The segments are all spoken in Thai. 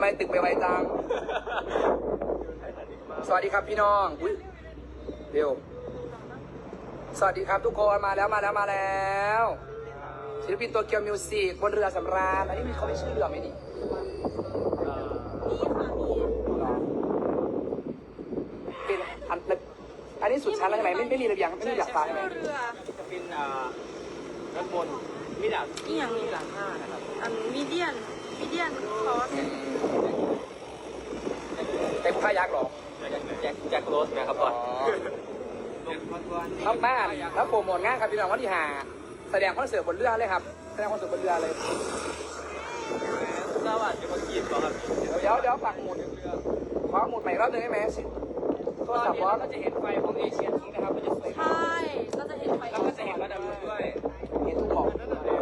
ไมตึกไปไวจัง สวัสดีครับพี่น้องอุ้ยเร็วสวัสดีครับทุกคนมาแล้วมาแล้วมาแล้วศิลปินตัวเกียวมิวสิกบนเรือสำราญอันนี้มีเขาไม่ชื่อเรือไหมนี่นี่ค่ะมีเป็นอันอันนี้สุดชั้นแล้วใช่ไหมไม่ไม่มีระเบียงไม่มีหลังคาใช่ไหมเรือจะเป็นอ่าด้านบนมีดาบนี่อย่างนี้หลังห้านะครับอันมีเดียนมีเดียนคอส อืมเป็นผ้ายักษ์เหรอ แจ็คแจ็คโรสนะครับอ๋ก่ออนครับบ้านแล้วโปรโมทงานครับพี่น้องวันที่หาแสดงคอนเสิร์ตบนเรือเลยครับ แสดงคอนเสิร์ตบนเรือเลยสวัสดีคนจีนครับเดี๋ยวเดี๋ยวปักหมุดขอหมุดใหม่รอบหนึงได้ไหมสิโทรศัพท์วอก็จะเห็นไฟของเอเชียทีนะครับมันจะสวยใช่ ก็จะเห็นไฟแล้วก็จะเห็นระดับด้วยเห็นทุกบอก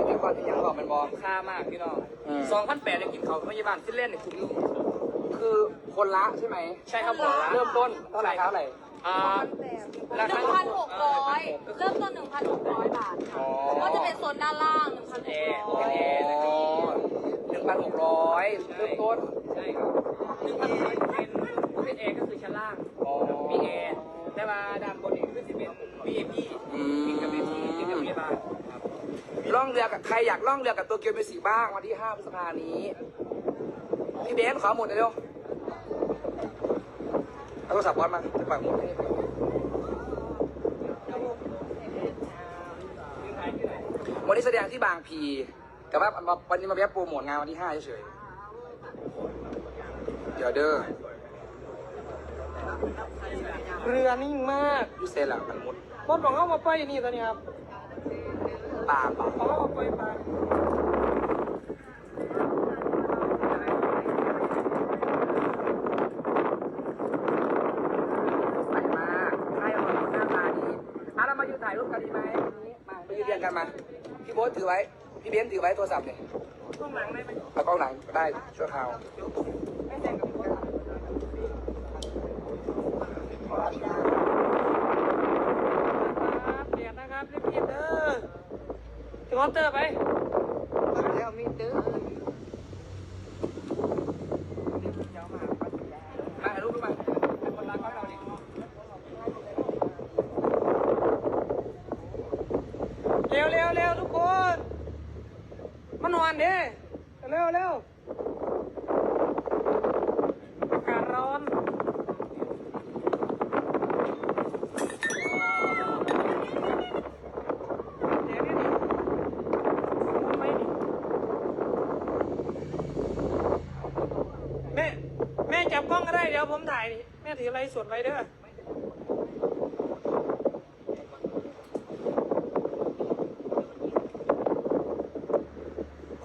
เห็นก่อนที่ยังบอกมันบอกค่ามากพี่น้องอืมสองพันแปดเนี่ยกินเขาพยาบาลฟินแลนด์เนี่ยคุ้มคือ คนละใช่ไหมใช่ครับผมเริ่มต้นเท่าไหร่ครับเท่าไหร่อ่าหนึ่งพันหกร้อยเริ่มต้นหนึ่งพันหกร้อยบาทค่ะก็จะเป็นโซนด้านล่างหนึ่งพันหกร้อยหนึ่งพันหกร้อยเริ่มต้นใช่ครับหนึ่งพันเป็นเป็นแอร์ก็คือชั้นล่างอ๋อมีแอร์แต่ว่าด้านบนนี่คือจะเป็น VIP อืมมีกับเวทีที่เป็นพยาบาลครับล่องเรือกับใครอยากล่องเรือกับตัวเกียวมิวสิกบ้างวันที่5พฤษภานี้พี่เบนซ์ขอหมุดหน่อยเร็ว เอาโทรศัพท์บอลมาจะปักหมุดให้วันนี้แสดงที่บางพี แต่ว่าวันนี้มาแวะโปรโมทงานวันที่5เฉยๆเดี๋ยวเด้อเรือนิ่งมากยูเซนหลังมันมุดรถของเขามาปล่อยนี่ตอนนี้ครับปลาปลาเขาเอาไปปลา ใสมากใช่อร่อยหน้าตาดีอะเรามายืนถ่ายรูปกันดีไหมวันนี้มา มายืนเรียงกันมา พี่โบ๊ทถือไว้ พี่เบนซ์ถือไว้โทรศัพท์เนี่ยต้องหลังได้ไหมเอากล้องหลังได้ชั่วคราวไม่แซงกับพี่ครับเปลี่ยนนะครับรีบๆเด้อถึงมอเตอร์ไป แล้วมีตื้อมาถ่ายรูปดูมาคนรักเขาเราดิ เร็ วเร็วเร็วทุกคนมานอนเด้เร็วเร็วอากาศร้อนแม่แม่จับกล้องก็ได้เดี๋ยวผมถ่ายแม่ถืออะไรสวดไว้เด้อ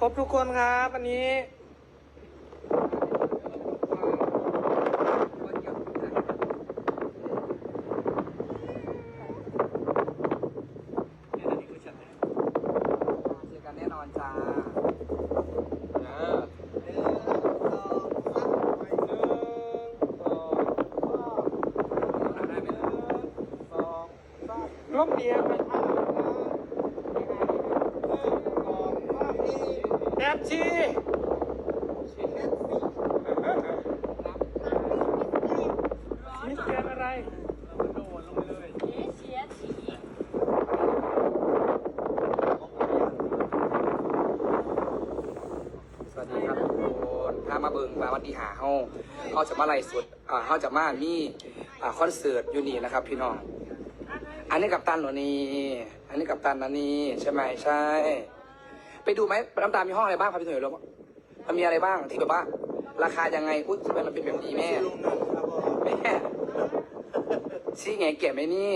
รบทุกคนครับวันนี้เจอกันแน่นอนจ้าลบเดียวไป แอบชีมิสแกนอะไร สวัสดีครับทุกคนพามาเบิงมาวันดีหาเฮาเฮาจะมาไล่สดอ่าเฮาจะมามีอ่าคอนเสิร์ตอยู่นี่นะครับ พี่น้อง อันนี้กับตันเหรอนี่ อันนี้กับตันนะนี่ใช่ไหมใช่ ไปดูไหมน้ำตาลมีห้องอะไรบ้างพาไปดูหน่อยลงมันมีอะไรบ้างที่แบบว่า ราคายังไงอุ้ยทำไมมันเป็นแบบนี้แม่แม่ชี้ไงเก็บไหมนี่